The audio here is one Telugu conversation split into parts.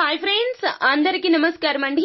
హాయ్ ఫ్రెండ్స్ అందరికి నమస్కారం అండి.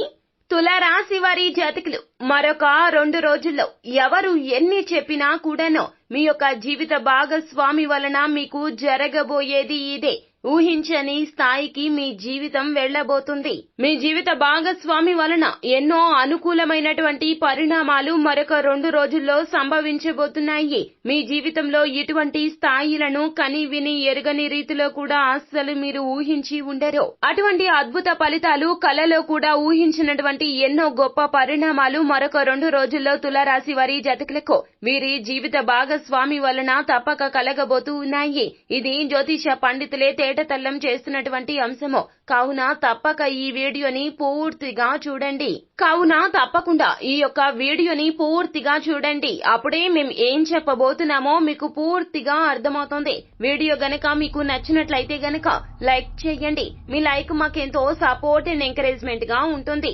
తులారాశి వారి జాతకులు మరొక రెండు రోజుల్లో ఎవరు ఎన్ని చెప్పినా కూడాను మీ యొక్క జీవిత భాగస్వామి వలన మీకు జరగబోయేది ఇదే. ఊహించని స్థాయికి మీ జీవితం వెళ్ళబోతుంది మీ జీవిత భాగస్వామి వలన ఎన్నో అనుకూలమైనటువంటి పరిణామాలు మరొక రెండు రోజుల్లో సంభవించబోతున్నాయి. మీ జీవితంలో ఇటువంటి స్థాయిలను కని విని ఎరుగని రీతిలో కూడా అస్సలు మీరు ఊహించి ఉండరు. అటువంటి అద్భుత ఫలితాలు కలలో కూడా ఊహించినటువంటి ఎన్నో గొప్ప పరిణామాలు మరొక రెండు రోజుల్లో తులారాశి వారి జతకులకు వీరి జీవిత భాగస్వామి వలన తప్పక కలగబోతూ ఉన్నాయి ఇది జ్యోతిష పండితులే తేటతల్లం చేస్తున్నటువంటి అంశము. కావున తప్పక ఈ వీడియోని పూర్తిగా చూడండి. కావున తప్పకుండా ఈ యొక్క వీడియోని పూర్తిగా చూడండి. అప్పుడే మేము ఏం చెప్పబోతున్నామో మీకు పూర్తిగా అర్థమవుతుంది. వీడియో గనక మీకు నచ్చినట్లయితే గనక లైక్ చేయండి. మీ లైక్ మాకెంతో సపోర్ట్ అండ్ ఎంకరేజ్మెంట్గా ఉంటుంది.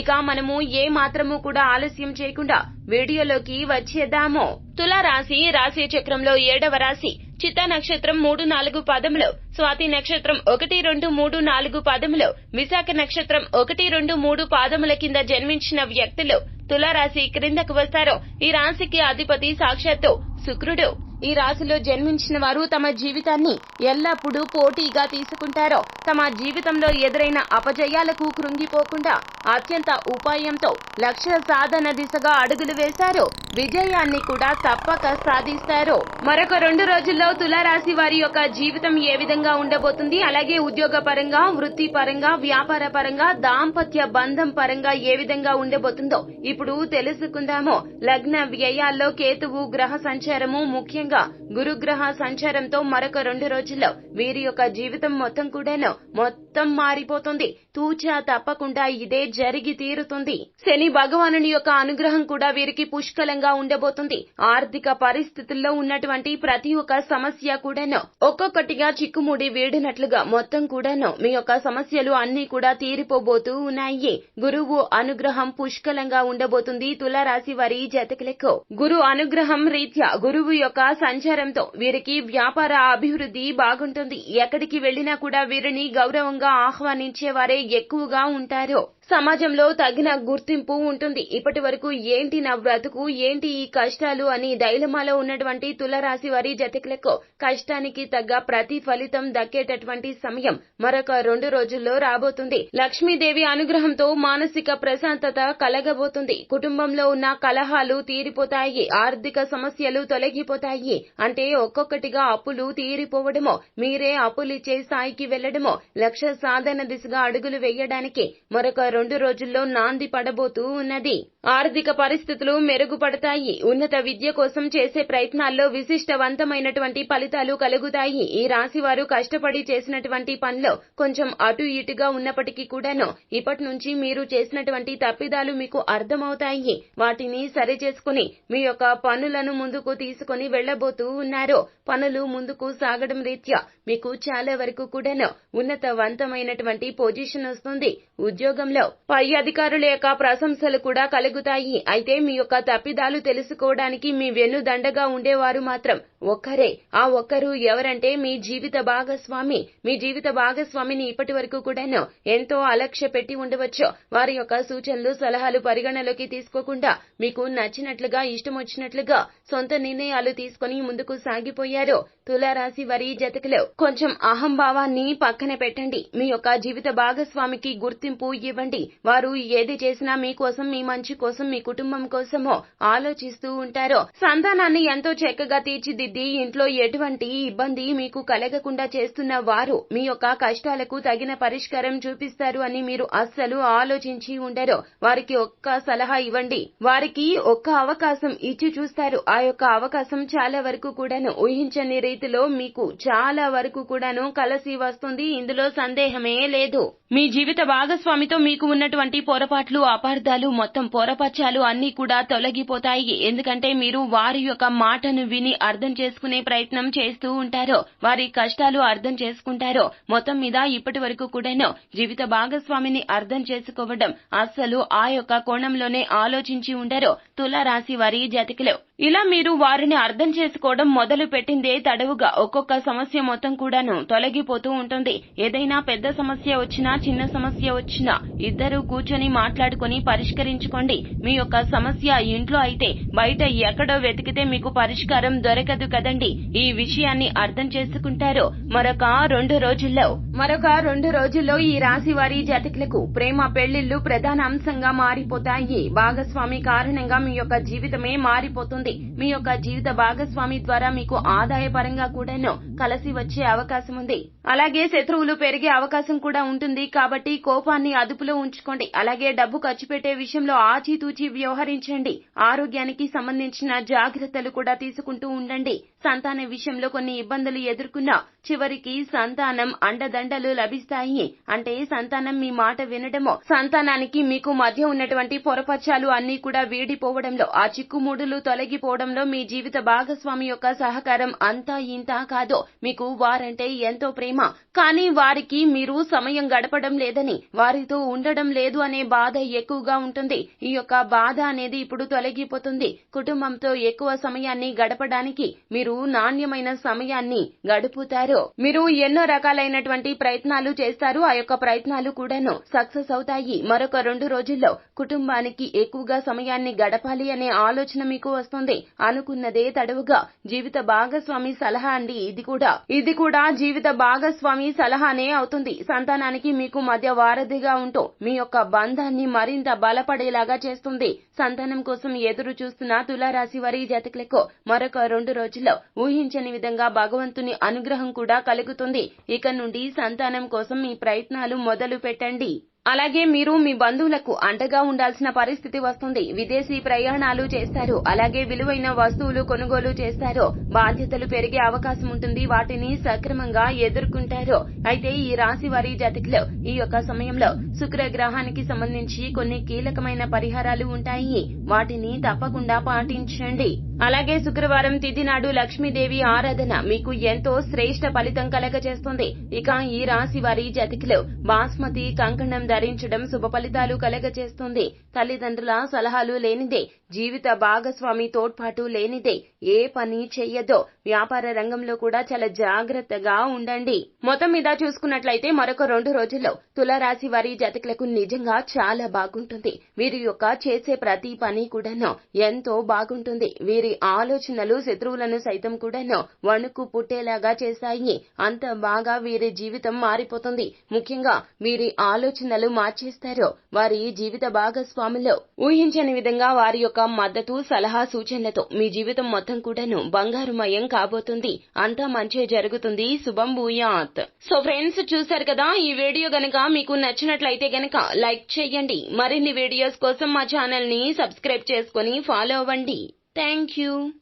ఇక మనము ఏ మాత్రము కూడా ఆలస్యం చేయకుండా వీడియోలోకి వచ్చేద్దాము. తుల రాశి రాశి చక్రంలో ఏడవ రాశి. చిత్త నక్షత్రం మూడు నాలుగు పాదములో. స్వాతి నక్షత్రం ఒకటి రెండు మూడు నాలుగు పాదములో. విశాఖ నక్షత్రం ఒకటి రెండు మూడు పాదముల కింద జన్మించిన వ్యక్తులు తులారాశి క్రిందకు వస్తారు. ఈ రాశికి అధిపతి సాక్షాత్తు శుక్రుడు. ఈ రాశిలో జన్మించిన వారు తమ జీవితాన్ని ఎల్లప్పుడూ పోటీగా తీసుకుంటారో తమ జీవితంలో ఎదురైన అపజయాలకు కృంగిపోకుండా అత్యంత ఉపాయంతో లక్ష్య సాధన దిశగా అడుగులు వేశారో విజయాన్ని కూడా తప్పక సాధిస్తారు. మరొక రెండు రోజుల్లో తులారాశి వారి యొక్క జీవితం ఏ విధంగా ఉండబోతుంది? అలాగే ఉద్యోగ పరంగా వృత్తి పరంగా వ్యాపార పరంగా దాంపత్య బంధం పరంగా ఏ విధంగా ఉండబోతుందో ఇప్పుడు తెలుసుకుందాము. లగ్న వ్యయాల్లో కేతువు గ్రహ సంచారము ముఖ్యంగా గురుగ్రహ సంచారంతో మరొక రెండు రోజుల్లో వీరి యొక్క జీవితం మొత్తం కూడాను మొత్తం మారిపోతుంది. తూచా తప్పకుండా ఇదే జరిగి తీరుతుంది. శని భగవానుని యొక్క అనుగ్రహం కూడా వీరికి పుష్కలంగా ఉండబోతుంది. ఆర్థిక పరిస్థితుల్లో ఉన్నటువంటి ప్రతి ఒక్క సమస్య కూడాను ఒక్కొక్కటిగా చిక్కుముడి వీడినట్లుగా మొత్తం కూడాను మీ యొక్క సమస్యలు అన్ని కూడా తీరిపోబోతూ ఉన్నాయి. గురువు అనుగ్రహం పుష్కలంగా ఉండబోతుంది. తులారాశి వారి జతకులకు గురు అనుగ్రహం రీత్యా గురువు యొక్క సంచారంతో వీరికి వ్యాపార అభివృద్ధి బాగుంటుంది. ఎక్కడికి వెళ్ళినా కూడా వీరిని గౌరవంగా ఆహ్వానించేవారే ఎక్కువగా ఉంటారు. సమాజంలో తగిన గుర్తింపు ఉంటుంది. ఇప్పటి వరకు ఏంటి నా బ్రతుకు ఏంటి ఈ కష్టాలు అని దైలమాలో ఉన్నటువంటి తులరాశి వారి జతకులకు కష్టానికి తగ్గ ప్రతి ఫలితం దక్కేటటువంటి సమయం మరొక రెండు రోజుల్లో రాబోతుంది. లక్ష్మీదేవి అనుగ్రహంతో మానసిక ప్రశాంతత కలగబోతుంది. కుటుంబంలో ఉన్న కలహాలు తీరిపోతాయి. ఆర్థిక సమస్యలు తొలగిపోతాయి. అంటే ఒక్కొక్కటిగా అప్పులు తీరిపోవడమో మీరే అప్పులిచ్చే స్థాయికి వెళ్ళడమో లక్ష్య సాధన దిశగా అడుగులు వేయడానికి మరొక రెండు రోజుల్లో నాంది పడబోతూ ఉన్నది. ఆర్థిక పరిస్థితులు మెరుగుపడతాయి. ఉన్నత విద్య కోసం చేసే ప్రయత్నాల్లో విశిష్టవంతమైనటువంటి ఫలితాలు కలుగుతాయి. ఈ రాశివారు కష్టపడి చేసినటువంటి పనిలో కొంచెం అటు ఇటుగా ఉన్నప్పటికీ కూడాను ఇప్పటి నుంచి మీరు చేసినటువంటి తప్పిదాలు మీకు అర్థమవుతాయి. వాటిని సరిచేసుకుని మీ యొక్క పనులను ముందుకు తీసుకుని వెళ్ళబోతూ ఉన్నారు. పనులు ముందుకు సాగడం రీత్యా మీకు చాలా వరకు కూడాను ఉన్నతవంతమైనటువంటి పొజిషన్ వస్తుంది. ఉద్యోగంలో పై అధికారుల యొక్క ప్రశంసలు కూడా కలుగుతాయి. అయితే మీ యొక్క తప్పిదాలు తెలుసుకోవడానికి మీ వెన్నుదండగా ఉండేవారు మాత్రం. ఒక్కరే. ఆ ఒక్కరు ఎవరంటే మీ జీవిత భాగస్వామి. మీ జీవిత భాగస్వామిని ఇప్పటి వరకు కూడాను ఎంతో అలక్ష్య పెట్టి ఉండవచ్చు వారి యొక్క సూచనలు సలహాలు పరిగణలోకి తీసుకోకుండా మీకు నచ్చినట్లుగా ఇష్టం వచ్చినట్లుగా సొంత నిర్ణయాలు తీసుకుని ముందుకు సాగిపోయారు తులారాశి వారి జతకులు కొంచెం అహంభావాన్ని పక్కన పెట్టండి. మీ యొక్క జీవిత భాగస్వామికి గుర్తింపు ఇవ్వండి. వారు ఏది చేసినా మీకోసం మీ మంచి కోసం మీ కుటుంబం కోసమో ఆలోచిస్తూ ఉంటారో సంతానాన్ని ఎంతో చక్కగా తీర్చిదిద్ది తీర్చిదిద్ది ఇంట్లో ఎటువంటి ఇబ్బంది మీకు కలగకుండా చేస్తున్న వారు మీ యొక్క కష్టాలకు తగిన పరిష్కారం చూపిస్తారు అని మీరు అస్సలు ఆలోచించి ఉండరు. వారికి ఒక్క సలహా ఇవ్వండి. వారికి ఒక్క అవకాశం ఇచ్చి చూస్తారు. ఆ యొక్క అవకాశం చాలా వరకు కూడాను ఊహించని రీతిలో మీకు చాలా వరకు కూడాను కలసి వస్తుంది. ఇందులో సందేహమే లేదు. మీ జీవిత భాగస్వామితో మీకు ఉన్నటువంటి పొరపాట్లు అపార్థాలు మొత్తం పొరపచ్చాలు అన్ని కూడా తొలగిపోతాయి. ఎందుకంటే మీరు వారి యొక్క మాటను విని అర్థం చేసుకునే ప్రయత్నం చేస్తూ ఉంటారో వారి కష్టాలు అర్థం చేసుకుంటారో మొత్తం మీద ఇప్పటి వరకు కూడాను జీవిత భాగస్వామిని అర్థం చేసుకోవడం అస్సలు ఆ యొక్క కోణంలోనే ఆలోచించి ఉండరు తులారాశి వారి జతికిలో. ఇలా మీరు వారిని అర్థం చేసుకోవడం మొదలు పెట్టిందే తడవుగా ఒక్కొక్క సమస్య మొత్తం కూడాను తొలగిపోతూ ఉంటుంది. ఏదైనా పెద్ద సమస్య వచ్చినా చిన్న సమస్య వచ్చినా ఇద్దరు కూర్చొని మాట్లాడుకుని పరిష్కరించుకోండి. మీ యొక్క సమస్య ఇంట్లో అయితే బయట ఎక్కడో వెతికితే మీకు పరిష్కారం దొరకదు కదండి ఈ విషయాన్ని అర్థం చేసుకుంటారు మరొక రెండు రోజుల్లో. మరొక రెండు రోజుల్లో ఈ రాశి వారి జాతకులకు ప్రేమ పెళ్ళిళ్ళు ప్రధాన అంశంగా మారిపోతాయి. భాగస్వామి కారణంగా మీ యొక్క జీవితమే మారిపోతుంది. మీ యొక్క జీవిత భాగస్వామి ద్వారా మీకు ఆదాయ పరంగా కూడాను కలిసి వచ్చే అవకాశం ఉంది. అలాగే శత్రువులు పెరిగే అవకాశం కూడా ఉంటుంది. కాబట్టి కోపాన్ని అదుపులో ఉంచుకోండి. అలాగే డబ్బు ఖర్చు పెట్టే విషయంలో ఆచితూచి వ్యవహరించండి. ఆరోగ్యానికి సంబంధించిన జాగ్రత్తలు కూడా తీసుకుంటూ ఉండండి. City. సంతాన విషయంలో కొన్ని ఇబ్బందులు ఎదుర్కొన్నా చివరికి సంతానం అండదండలు లభిస్తాయి. అంటే సంతానం మీ మాట వినడమో సంతానానికి మీకు మధ్య ఉన్నటువంటి పొరపక్షాలు అన్ని కూడా వీడిపోవడంలో ఆ చిక్కుముడులు తొలగిపోవడంలో మీ జీవిత భాగస్వామి యొక్క సహకారం అంతా ఇంతా కాదో మీకు వారంటే ఎంతో ప్రేమ. కానీ వారికి మీరు సమయం గడపడం లేదని వారితో ఉండడం లేదు అనే బాధ ఎక్కువగా ఉంటుంది. ఈ యొక్క బాధ అనేది ఇప్పుడు తొలగిపోతుంది. కుటుంబంతో ఎక్కువ సమయాన్ని గడపడానికి మీరు నాణ్యమైన సమయాన్ని గడుపుతారు మీరు ఎన్నో రకాలైనటువంటి ప్రయత్నాలు చేస్తారు ఆ యొక్క ప్రయత్నాలు కూడాను సక్సెస్ అవుతాయి. మరొక రెండు రోజుల్లో కుటుంబానికి ఎక్కువగా సమయాన్ని గడపాలి అనే ఆలోచన మీకు వస్తుంది. అనుకున్నదే తడవుగా. జీవిత భాగస్వామి సలహా అండి ఇది కూడా. ఇది కూడా జీవిత భాగస్వామి సలహానే అవుతుంది. సంతానానికి మీకు మధ్య వారధిగా ఉంటూ మీ యొక్క బంధాన్ని మరింత బలపడేలాగా చేస్తుంది. సంతానం కోసం ఎదురు చూస్తున్న తులారాశి వారి జాతకులకు మరొక రెండు రోజుల్లో ఊహించని విధంగా భగవంతుని అనుగ్రహం కూడా కలుగుతుంది. ఇక నుండి సంతానం కోసం మీ ప్రయత్నాలు మొదలు పెట్టండి. అలాగే మీరు మీ బంధువులకు అండగా ఉండాల్సిన పరిస్థితి వస్తుంది. విదేశీ ప్రయాణాలు చేస్తారు. అలాగే విలువైన వస్తువులు కొనుగోలు చేస్తారు. బాధ్యతలు పెరిగే అవకాశం ఉంటుంది. వాటిని సక్రమంగా ఎదుర్కొంటారు. అయితే ఈ రాశి వారి జాతకులు ఈ యొక్క సమయంలో శుక్ర గ్రహానికి సంబంధించి కొన్ని కీలకమైన పరిహారాలు ఉంటాయి. వాటిని తప్పకుండా పాటించండి. అలాగే శుక్రవారం తిథి నాడు లక్ష్మీదేవి ఆరాధన మీకు ఎంతో శ్రేష్ట ఫలితం కలగజేస్తుంది. ఇక ఈ రాశి వారి జతికిలో బాస్మతి కంకణం ధరించడం శుభ ఫలితాలు కలగజేస్తుంది. తల్లిదండ్రుల సలహాలు లేనిదే జీవిత భాగస్వామి తోడ్పాటు లేనిదే ఏ పని చెయ్యదో వ్యాపార రంగంలో కూడా చాలా జాగ్రత్తగా ఉండండి. మొత్తం మీద చూసుకున్నట్లయితే మరొక రెండు రోజుల్లో తులారాశి వారి జాతకులకు నిజంగా చాలా బాగుంటుంది. వీరి యొక్క చేసే ప్రతి పని కూడాను ఎంతో బాగుంటుంది. వీరి ఆలోచనలు శత్రువులను సైతం కూడాను వణుకు పుట్టేలాగా చేశాయి. అంత బాగా వీరి జీవితం మారిపోతుంది. ముఖ్యంగా వీరి ఆలోచనలు మార్చేస్తారు వారి జీవిత భాగస్వాములో. ఊహించని విధంగా వారి యొక్క మద్దతు సలహా సూచనలతో మీ జీవితం మొత్తం కూడాను బంగారుమయం కాబోతుంది. అంతా మంచి జరుగుతుంది. శుభం భూయాత్. సో ఫ్రెండ్స్ చూశారు కదా ఈ వీడియో గనక మీకు నచ్చినట్లయితే గనక లైక్ చేయండి. మరిన్ని వీడియోస్ కోసం మా ఛానల్ని సబ్స్క్రైబ్ చేసుకుని ఫాలో అవ్వండి. Thank you.